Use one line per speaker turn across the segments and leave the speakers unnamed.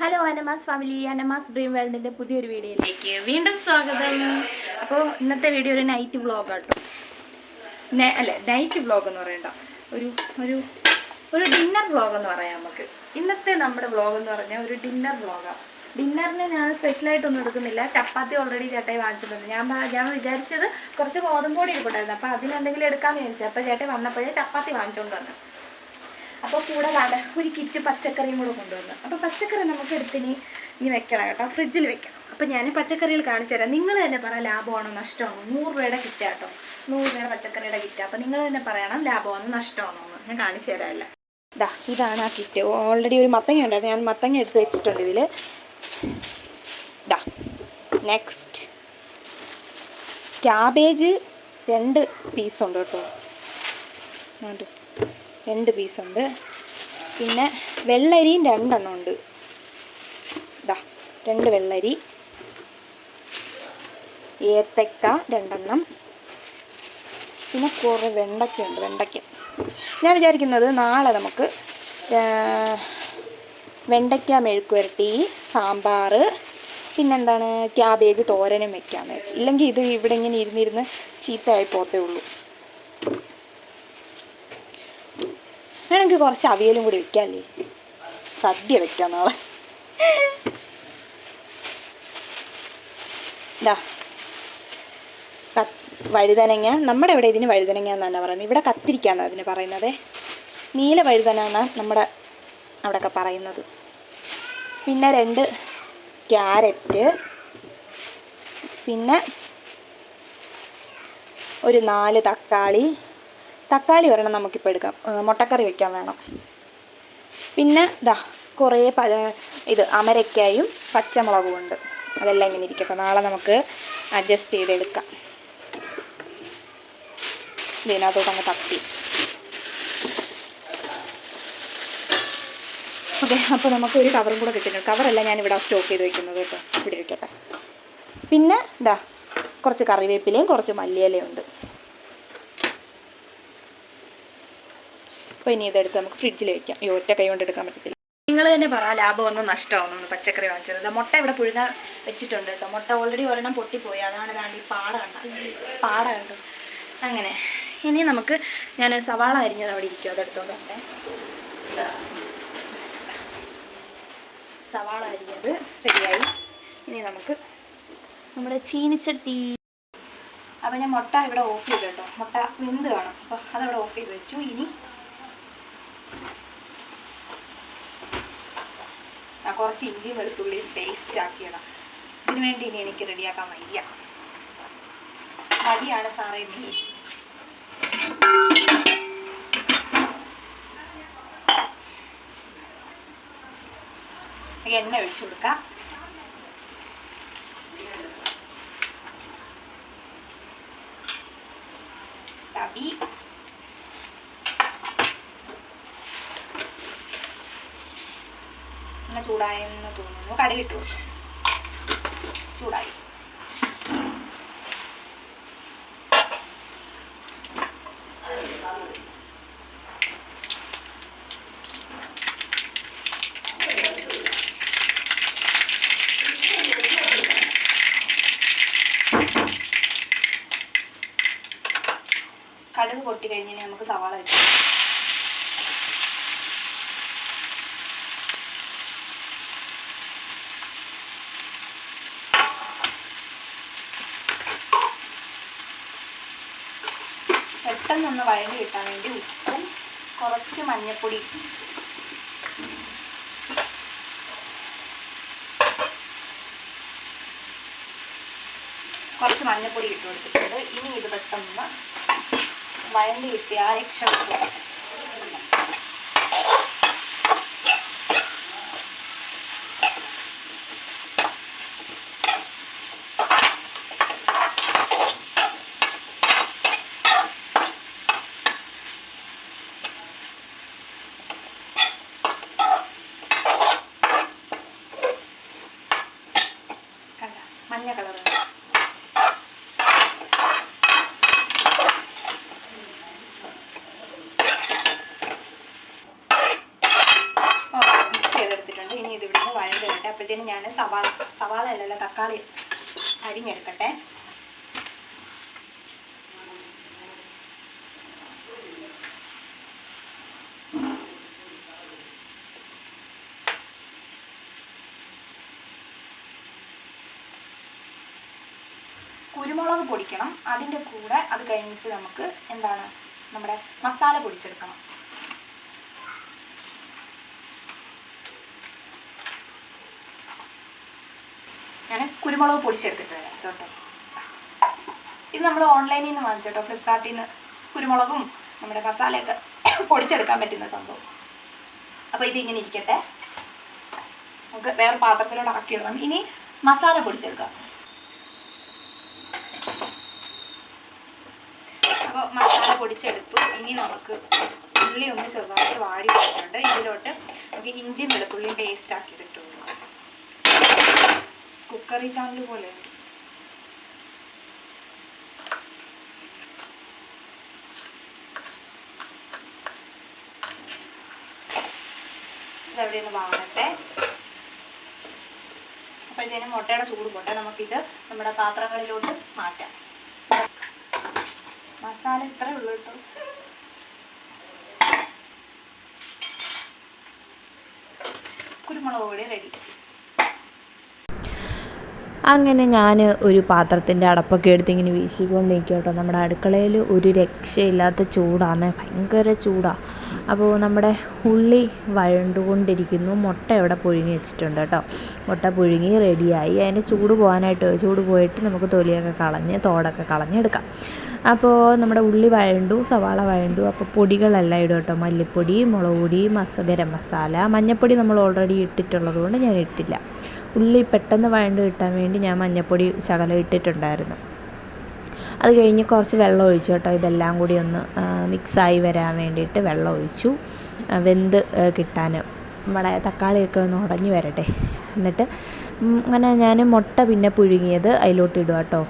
Hello Anamas family Anamas dream വേൾഡിന്റെ പുതിയൊരു വീഡിയോയിലേക്ക് വീണ്ടും സ്വാഗതം. അപ്പോൾ ഇന്നത്തെ വീഡിയോ ഒരു നൈറ്റ് വ്ളോഗ് ആട്ടോ അല്ലെ അല്ല നൈറ്റ് വ്ളോഗ് എന്ന് പറയണ്ട. ഒരു ഒരു ഒരു ഡിന്നർ വ്ളോഗ് എന്ന് പറയാം നമുക്ക്. ഇന്നത്തെ നമ്മുടെ വ്ളോഗ് എന്ന് പറഞ്ഞാൽ ഒരു ഡിന്നർ വ്ളോഗാണ് ഡിന്നറിന് ഞാൻ സ്പെഷ്യലായിട്ടൊന്നും എടുക്കുന്നില്ല. ചപ്പാത്തി ഓൾറെഡി ചേട്ടായി വാങ്ങിച്ചിട്ടുണ്ട്. ഞാൻ ഞാൻ വിചാരിച്ചത് കുറച്ച് ഗോതമ്പൊടി ഇരിപ്പുണ്ടായിരുന്നു അപ്പോൾ അതിനെന്തെങ്കിലും എടുക്കാമെന്ന് വിചാരിച്ചു. അപ്പോൾ ചേട്ടായി വന്നപ്പോഴേ ചപ്പാത്തി വാങ്ങിച്ചുകൊണ്ട് വന്നു. അപ്പോൾ കൂടെ വേണ്ട ഒരു കിറ്റ് പച്ചക്കറിയും കൂടെ കൊണ്ടുവന്നു. അപ്പോൾ പച്ചക്കറി നമുക്ക് എടുത്തിനി ഇനി വെക്കണം കേട്ടോ. ഫ്രിഡ്ജിൽ വെക്കണം. അപ്പോൾ ഞാൻ പച്ചക്കറികൾ കാണിച്ചു തരാം. നിങ്ങൾ തന്നെ പറയാം ലാഭമാണോ നഷ്ടമാണോ? നൂറ് രൂപയുടെ കിറ്റ് കേട്ടോ. നൂറ് രൂപയുടെ പച്ചക്കറിയുടെ കിറ്റ് അപ്പോൾ നിങ്ങൾ തന്നെ പറയണം ലാഭമാണോ നഷ്ടമാണോ എന്ന്. ഞാൻ കാണിച്ചു തരാമല്ല ഇതാ ഇതാണ് ആ കിറ്റ് ഓൾറെഡി ഒരു മത്തങ്ങ ഉണ്ടായിരുന്നു. ഞാൻ മത്തങ്ങ എടുത്ത് വെച്ചിട്ടുണ്ട് ഇതിൽ ഇതാ നെക്സ്റ്റ് ക്യാബേജ് രണ്ട് പീസുണ്ട് കേട്ടോ. ഉണ്ട് രണ്ട് പീസുണ്ട്. പിന്നെ വെള്ളരിയും രണ്ടെണ്ണം ഉണ്ട്. ഇതാ രണ്ട് വെള്ളരി. ഏത്തക്ക രണ്ടെണ്ണം. പിന്നെ കുറേ വെണ്ടയ്ക്കയുണ്ട് വെണ്ടയ്ക്ക ഞാൻ വിചാരിക്കുന്നത് നാളെ നമുക്ക് വെണ്ടയ്ക്ക മെഴുക്കുവരട്ടി സാമ്പാർ പിന്നെന്താണ് ക്യാബേജ് തോരനും വെക്കാമെന്ന് വെച്ചു ഇല്ലെങ്കിൽ ഇത് ഇവിടെ ഇങ്ങനെ ഇരുന്നിരുന്ന് ചീത്തയായി പോത്തേ ഉള്ളൂ. വേണമെങ്കിൽ കുറച്ച് അവിയലും കൂടി വെക്കാമല്ലേ സദ്യ വെക്കാം നാളെ. വഴുതനങ്ങ. നമ്മുടെ ഇവിടെ ഇതിന് വഴുതനങ്ങ എന്നാണ് പറയുന്നത്. ഇവിടെ കത്തിരിക്കാന്ന് അതിന് പറയുന്നത്. നീല വഴുതന എന്നാണ് നമ്മുടെ അവിടെയൊക്കെ പറയുന്നത്. പിന്നെ രണ്ട് ക്യാരറ്റ്. പിന്നെ ഒരു നാല് തക്കാളി. തക്കാളി ഒരെണ്ണം നമുക്കിപ്പോൾ എടുക്കാം. മുട്ടക്കറി വെക്കാൻ വേണം. പിന്നെ ദാ കുറേ പ ഇത് അമരയ്ക്കായും പച്ചമുളകും ഉണ്ട്. അതെല്ലാം ഇങ്ങനെ ഇരിക്കട്ടെ നാളെ നമുക്ക് അഡ്ജസ്റ്റ് ചെയ്തെടുക്കാം. ഇതിനകത്തോട്ട് അങ്ങ് തട്ടി ഓക്കെ അപ്പോൾ നമുക്ക് ഒരു കവറും കൂടെ കിട്ടുന്നുണ്ട് കവറല്ല ഞാൻ ഇവിടെ സ്റ്റോക്ക് ചെയ്ത് വെക്കുന്നത് കേട്ടോ. ഇവിടെ ഇരിക്കട്ടെ. പിന്നെ ഇതാ കുറച്ച് കറിവേപ്പിലയും കുറച്ച് മല്ലിയിലയും ഉണ്ട്. അപ്പോൾ ഇനി ഇതെടുത്ത് നമുക്ക് ഫ്രിഡ്ജിൽ വെക്കാം. ഈ ഒറ്റ കൈ കൊണ്ട് എടുക്കാൻ പറ്റത്തില്ല. നിങ്ങൾ തന്നെ പറ ലാഭമൊന്നും നഷ്ടമാവുന്നു പച്ചക്കറി വാങ്ങിച്ചത്. മുട്ട ഇവിടെ പുഴുങ്ങ വെച്ചിട്ടുണ്ട് കേട്ടോ. മുട്ട ഓൾറെഡി ഒരെണ്ണം പൊട്ടിപ്പോയി. അതാണ് ഇതാണ്ട് ഈ പാട കണ്ട? പാട കണ്ടു? അങ്ങനെ. ഇനി നമുക്ക് ഞാൻ സവാള അരിഞ്ഞത് അവിടെ ഇരിക്കും. അതെടുത്തോണ്ട് വരട്ടെ. സവാള അരിഞ്ഞത് റെഡിയായി ഇനി നമുക്ക് നമ്മുടെ ചീനിച്ചട്ടി. അപ്പം ഞാൻ മുട്ട ഇവിടെ ഓഫ് ചെയ്തു കേട്ടോ. മുട്ട വെന്ത് കാണും. അപ്പോൾ അതവിടെ ഓഫ് ചെയ്ത് വെച്ചു. ഇനി കുറച്ച് ഇഞ്ചി വെളുത്തുള്ളി പേസ്റ്റ് ആക്കിയതാണ് ഇതിനു വേണ്ടി ഇനി എനിക്ക് റെഡിയാക്കാൻ വയ്യ. മടിയാണ് സാറേ മീൻ എണ്ണ ഒഴിച്ചു കൊടുക്കാം. ചൂടായെന്ന് തോന്നുന്നു. കടുകിട്ട് കൊടുക്കും ചൂടായി. കടുക് പൊട്ടി കഴിഞ്ഞാൽ നമുക്ക് സവാള വെക്കാം. പെട്ടെന്നൊന്ന് വഴങ്ങി കിട്ടാൻ വേണ്ടി ഉപ്പും കുറച്ച് മഞ്ഞൾപ്പൊടി കുറച്ച് മഞ്ഞൾപ്പൊടി ഇട്ട് കൊടുത്തിട്ടുണ്ട്. ഇനി ഇത് പെട്ടെന്ന് വഴണ്ടി കിട്ടിയ രക്ഷപ്പെട്ടു കണ്ട മഞ്ഞ ചെയ്തെടുത്തിട്ടുണ്ട്. ഇനി ഇതിവിടെ വഴണ്ട് അപ്പോഴത്തേനും ഞാൻ സവാള സവാള അല്ലല്ലോ തക്കാളി അരിഞ്ഞെടുക്കട്ടെ. കുരുമുളക് പൊടിക്കണം. അതിന്റെ കൂടെ അത് കഴിഞ്ഞിട്ട് നമുക്ക് എന്താണ്? നമ്മുടെ മസാല പൊടിച്ചെടുക്കണം. ഞാൻ കുരുമുളക് പൊടിച്ചെടുത്തിട്ട് വരാം കേട്ടോ ഇത് നമ്മൾ ഓൺലൈനിൽ നിന്ന് വാങ്ങിച്ചു കേട്ടോ. ഫ്ലിപ്കാർട്ടിൽ നിന്ന് കുരുമുളകും നമ്മുടെ മസാലയൊക്കെ പൊടിച്ചെടുക്കാൻ പറ്റുന്ന സംഭവം. അപ്പോൾ ഇതിങ്ങനെ ഇരിക്കട്ടെ. നമുക്ക് വേറെ പാത്രത്തിലോട്ട് ആക്കിയിടണം ഇനി മസാല പൊടിച്ചെടുക്കാം. അപ്പോൾ മസാല പൊടിച്ചെടുത്തു. ഇനി നമുക്ക് ഉള്ളി ഒന്ന് ചെറുതായിട്ട് വാടി വെച്ചിട്ടുണ്ട് ഇതിലോട്ട് നമുക്ക് ഇഞ്ചിയും വെളുത്തുള്ളിയും പേസ്റ്റ് ആക്കി ഇട്ടു കുക്കറി ചാനൽ പോലെ. ഇതെവിടെ വാങ്ങട്ടെ. അപ്പോഴത്തേനും മുട്ടയുടെ ചൂട് പോട്ടെ നമുക്കിത് നമ്മുടെ പാത്രങ്ങളിലോട്ട് മാറ്റാം. മസാല ഇത്രേ ഉള്ളൂ കേട്ടോ. കുരുമുളക് പൊടി റെഡി
അങ്ങനെ ഞാൻ ഒരു പാത്രത്തിന്റെ അടപ്പൊക്കെ എടുത്ത് ഇങ്ങനെ വീശിക്കൊണ്ട് കേട്ടോ നമ്മുടെ അടുക്കളയിൽ ഒരു രക്ഷയില്ലാത്ത ചൂടാണ്. ഭയങ്കര ചൂടാണ് അപ്പോൾ നമ്മുടെ ഉള്ളി വഴണ്ടുകൊണ്ടിരിക്കുന്നു. മുട്ട ഇവിടെ പുഴുങ്ങി വെച്ചിട്ടുണ്ട് കേട്ടോ. മുട്ട പുഴുങ്ങി റെഡിയായി. അതിന്റെ ചൂട് പോകാനായിട്ട് ചൂട് പോയിട്ട് നമുക്ക് തൊലിയൊക്കെ കളഞ്ഞ് തോടൊക്കെ കളഞ്ഞെടുക്കാം അപ്പോൾ നമ്മുടെ ഉള്ളി വഴണ്ടു സവാള വഴണ്ടു. അപ്പോൾ പൊടികളെല്ലാം ഇടും കേട്ടോ. മല്ലിപ്പൊടി മുളക് പൊടി മസ ഗരം മസാല. മഞ്ഞൾപ്പൊടി നമ്മൾ ഓൾറെഡി ഇട്ടിട്ടുള്ളത് കൊണ്ട് ഞാൻ ഇട്ടില്ല. ഉള്ളി പെട്ടെന്ന് വഴണ്ട് കിട്ടാൻ വേണ്ടി ഞാൻ മഞ്ഞൾപ്പൊടി ശകലം ഇട്ടിട്ടുണ്ടായിരുന്നു. അത് കഴിഞ്ഞ് കുറച്ച് വെള്ളം ഒഴിച്ചു കേട്ടോ. ഇതെല്ലാം കൂടി ഒന്ന് മിക്സായി വരാൻ വേണ്ടിയിട്ട് വെള്ളം ഒഴിച്ചു. വെന്ത് കിട്ടാൻ. നമ്മുടെ തക്കാളിയൊക്കെ ഒന്ന് ഉടഞ്ഞു വരട്ടെ. എന്നിട്ട് അങ്ങനെ ഞാൻ മുട്ട പിന്നെ പുഴുങ്ങിയത് അതിലോട്ട് ഇടുക കേട്ടോ.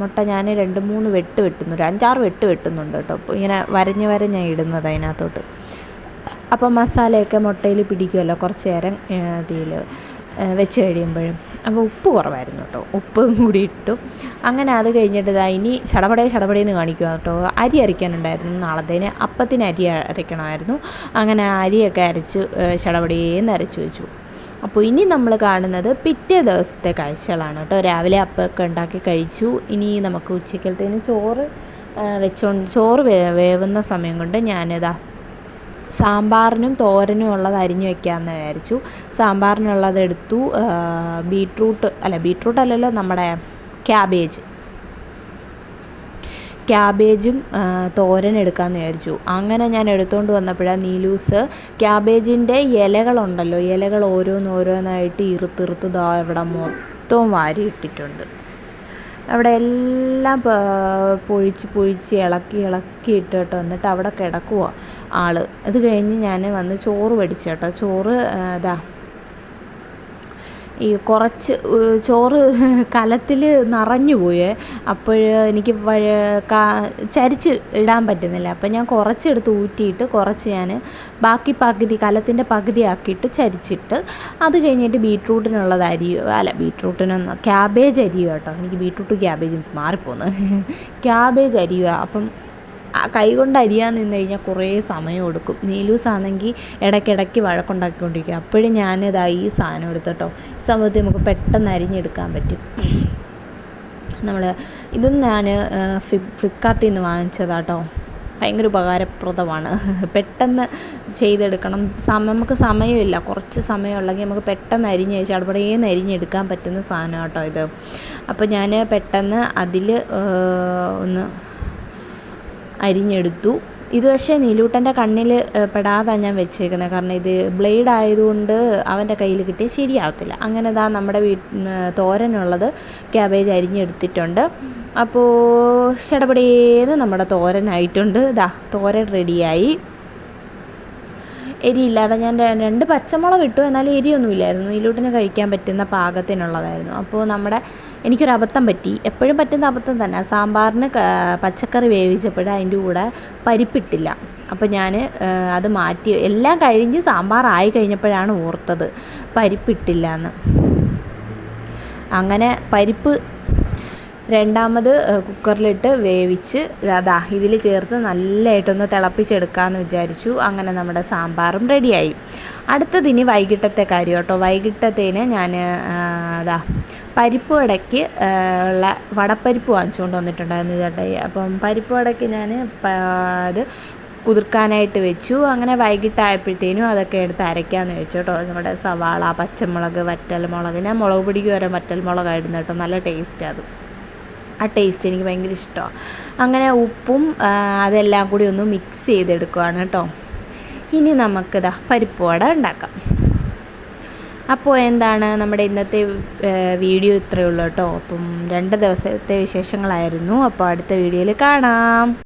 മുട്ട ഞാൻ രണ്ട് മൂന്ന് വെട്ട് വെട്ടുന്നു. ഒരു അഞ്ചാറ് വെട്ട് വെട്ടുന്നുണ്ട് കേട്ടോ. ഇങ്ങനെ വരഞ്ഞ് വരഞ്ഞാണ് ഇടുന്നത് അതിനകത്തോട്ട്. അപ്പോൾ മസാലയൊക്കെ മുട്ടയിൽ പിടിക്കുമല്ലോ കുറച്ച് നേരം ഇതിൽ വെച്ച് കഴിയുമ്പോഴും. അപ്പോൾ ഉപ്പ് കുറവായിരുന്നു കേട്ടോ. ഉപ്പും കൂടി ഇട്ടു. അങ്ങനെ അത് കഴിഞ്ഞിട്ട് ഇതാ ഇനി ചടപടേ ചടപടേന്ന് കാണിക്കുക കേട്ടോ. അരി അരയ്ക്കാനുണ്ടായിരുന്നു നാളത്തേന്. അപ്പത്തിന് അരി അരയ്ക്കണമായിരുന്നു. അങ്ങനെ അരിയൊക്കെ അരച്ച് ചടപടേന്ന് അരച്ചു വെച്ചു. അപ്പോൾ ഇനി നമ്മൾ കാണുന്നത് പിറ്റേ ദിവസത്തെ കാഴ്ചകളാണ് കേട്ടോ. രാവിലെ അപ്പമൊക്കെ ഉണ്ടാക്കി കഴിച്ചു. ഇനി നമുക്ക് ഉച്ചക്കലത്തേന് ചോറ് വെച്ചോ വെച്ചോണ്ട് ചോറ് വേവുന്ന സമയം കൊണ്ട് ഞാനിതാ സാമ്പാറിനും തോരനും ഉള്ളത് അരിഞ്ഞു വെക്കാമെന്ന് വിചാരിച്ചു. സാമ്പാറിനുള്ളത് എടുത്തു ബീട്രൂട്ട് അല്ല ബീട്രൂട്ട് അല്ലല്ലോ നമ്മുടെ ക്യാബേജ്. ക്യാബേജും തോരൻ എടുക്കാമെന്ന് വിചാരിച്ചു. അങ്ങനെ ഞാൻ എടുത്തുകൊണ്ട് വന്നപ്പോഴാണ് നീലൂസ് ക്യാബേജിന്റെ ഇലകളുണ്ടല്ലോ ഇലകൾ ഓരോന്നോരോന്നായിട്ട് ഇറുത്തിറുത്ത് ദാ ഇവിടെ മൊത്തം വാരിയിട്ടിട്ടുണ്ട്. അവിടെ എല്ലാം പൊഴിച്ച് പൊഴിച്ച് ഇളക്കി ഇളക്കി ഇട്ട് കേട്ടോ എന്നിട്ട് അവിടെ കിടക്കുക ആൾ അത് കഴിഞ്ഞ് ഞാൻ വന്ന് ചോറ് വടിച്ചു കേട്ടോ ചോറ് ദാ ഈ കുറച്ച് ചോറ് കലത്തിൽ നിറഞ്ഞു പോയേ. അപ്പോൾ എനിക്ക് ചരിച്ച് ഇടാൻ പറ്റുന്നില്ല. അപ്പം ഞാൻ കുറച്ചെടുത്ത് ഊറ്റിയിട്ട് കുറച്ച് ഞാൻ ബാക്കി പകുതി കലത്തിന്റെ പകുതി ആക്കിയിട്ട് ചരിച്ചിട്ട് അത് കഴിഞ്ഞിട്ട് ബീട്രൂട്ടിനുള്ളത് അരി അല്ല ബീട്രൂട്ടിനൊന്ന് ക്യാബേജ് അരിയോ കേട്ടോ. എനിക്ക് ബീട്രൂട്ട് ക്യാബേജ് മാറിപ്പോന്ന്. ക്യാബേജ് അരിയുക അപ്പം ആ കൈ കൊണ്ട് അരിയാൻ നിന്ന് കഴിഞ്ഞാൽ കുറേ സമയം എടുക്കും. നീലൂസ് ആണെങ്കിൽ ഇടയ്ക്കിടയ്ക്ക് വഴക്കുണ്ടാക്കിക്കൊണ്ടിരിക്കും. അപ്പോഴും ഞാനിതാ ഈ സാധനം എടുത്തോട്ടോ ഈ സംഭവത്തിൽ നമുക്ക് പെട്ടെന്ന് അരിഞ്ഞെടുക്കാൻ പറ്റും. നമ്മൾ ഇതും ഞാൻ ഫ്ലിപ്പ് ഫ്ലിപ്കാർട്ടിൽ നിന്ന് വാങ്ങിച്ചതാട്ടോ. ഭയങ്കര ഉപകാരപ്രദമാണ്. പെട്ടെന്ന് ചെയ്തെടുക്കണം. സമ നമുക്ക് സമയമില്ല. കുറച്ച് സമയമുള്ളെങ്കിൽ നമുക്ക് പെട്ടെന്ന് അരിഞ്ഞ് ചടപടേന്ന് അരിഞ്ഞെടുക്കാൻ പറ്റുന്ന സാധനം കേട്ടോ ഇത്. അപ്പോൾ ഞാൻ പെട്ടെന്ന് അതിൽ ഒന്ന് അരിഞ്ഞെടുത്തു. ഇത് പക്ഷേ നീലൂട്ടന്റെ കണ്ണിൽ പെടാതാണ് ഞാൻ വെച്ചേക്കുന്നത് കാരണം ഇത് ബ്ലേഡ് ആയതുകൊണ്ട് അവന്റെ കയ്യിൽ കിട്ടിയാൽ ശരിയാവത്തില്ല. അങ്ങനെ ഇതാ നമ്മുടെ വീ തോരനുള്ളത് ക്യാബേജ് അരിഞ്ഞെടുത്തിട്ടുണ്ട്. അപ്പോൾ ഷടപടേന്ന് നമ്മുടെ തോരനായിട്ടുണ്ട്. ഇതാ തോരൻ റെഡിയായി. എരിയില്ലാതെ ഞാൻ രണ്ട് പച്ചമുളക് ഇട്ടു എന്നാലും എരിയൊന്നുമില്ലായിരുന്നു നീലൂട്ടിന് കഴിക്കാൻ പറ്റുന്ന പാകത്തിനുള്ളതായിരുന്നു. അപ്പോൾ നമ്മുടെ എനിക്കൊരു അബദ്ധം പറ്റി. എപ്പോഴും പറ്റുന്ന അബദ്ധം തന്നെ. സാമ്പാറിന് പച്ചക്കറി വേവിച്ചപ്പോഴും അതിന്റെ കൂടെ പരിപ്പിട്ടില്ല. അപ്പോൾ ഞാൻ അത് മാറ്റി എല്ലാം കഴിഞ്ഞ് സാമ്പാറായി കഴിഞ്ഞപ്പോഴാണ് ഓർത്തത്. പരിപ്പിട്ടില്ല എന്ന് അങ്ങനെ പരിപ്പ് രണ്ടാമത് കുക്കറിലിട്ട് വേവിച്ച് അതാ ഇതിൽ ചേർത്ത് നല്ലതായിട്ടൊന്ന് തിളപ്പിച്ചെടുക്കാമെന്ന് വിചാരിച്ചു. അങ്ങനെ നമ്മുടെ സാമ്പാറും റെഡിയായി. അടുത്തതിനി വൈകിട്ടത്തെ കാര്യം കേട്ടോ. വൈകിട്ടത്തേന് ഞാൻ അതാ പരിപ്പ് വടയ്ക്ക് ഉള്ള വടപ്പരിപ്പ് വാങ്ങിച്ചുകൊണ്ട് വന്നിട്ടുണ്ടായിരുന്നു ചേട്ടായി അപ്പം പരിപ്പ് വടയ്ക്ക് ഞാൻ അത് കുതിർക്കാനായിട്ട് വെച്ചു. അങ്ങനെ വൈകിട്ടായപ്പോഴത്തേനും അതൊക്കെ എടുത്ത് അരയ്ക്കാമെന്ന് വെച്ചു കേട്ടോ. നമ്മുടെ സവാള പച്ചമുളക് വറ്റൽ മുളക് ഞാൻ മുളക് പൊടിക്ക് വരെ വറ്റൽമുളകായിരുന്നു കേട്ടോ. നല്ല ടേസ്റ്റ് അത്. ആ ടേസ്റ്റ് എനിക്ക് ഭയങ്കര ഇഷ്ടമാണ് അങ്ങനെ ഉപ്പും അതെല്ലാം കൂടി ഒന്ന് മിക്സ് ചെയ്തെടുക്കുകയാണ് കേട്ടോ. ഇനി നമുക്കിതാ പരിപ്പ് വട ഉണ്ടാക്കാം. അപ്പോൾ എന്താണ് നമ്മുടെ ഇന്നത്തെ വീഡിയോ ഇത്രയേ ഉള്ളൂ കേട്ടോ. അപ്പം രണ്ട് ദിവസത്തെ വിശേഷങ്ങളായിരുന്നു. അപ്പോൾ അടുത്ത വീഡിയോയിൽ കാണാം.